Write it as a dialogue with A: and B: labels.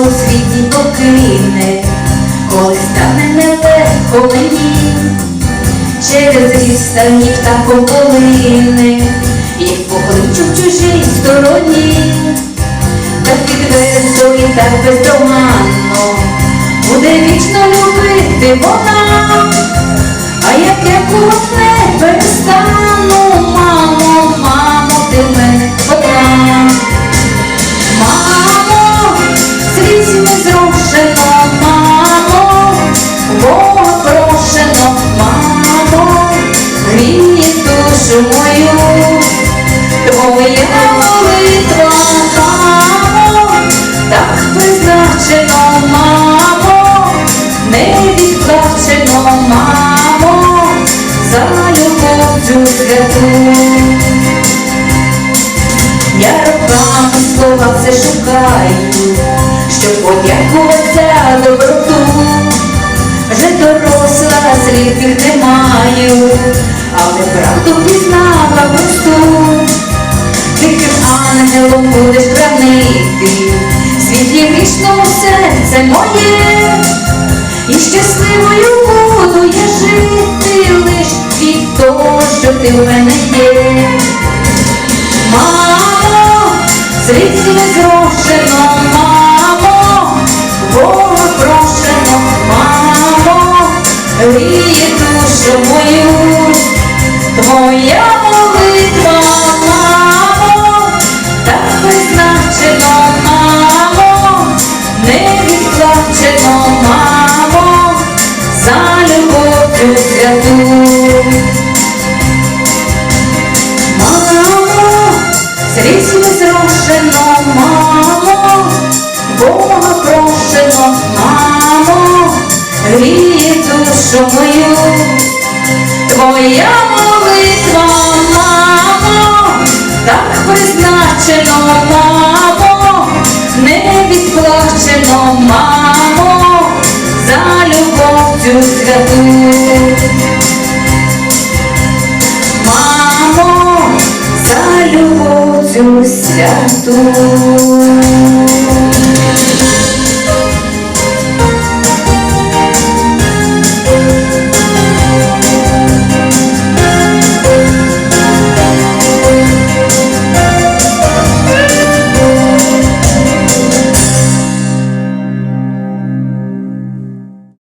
A: у світі покине, коли стане нелегко мені, через відстані птахом полине, їх покличу в чужій стороні, так відверто і так бездоганно, буде вічно любити вона, святу. Я роками слова все шукаю, щоб подякувати доброту. Вже доросла, тих не маю, але правду пізнала просту. Тихим ангелом будеш хранити, світлі вічному серце моє, і щасливою буду я жити ти в мене є. Мамо, світ не зрошено, мамо, Бога прошено, мамо, гріє душу мою, твоя молитва, мою, твоя молитва, мамо, так призначено, мамо, не відплачено, мамо, за любов цю святу. Мамо, за любов цю святу.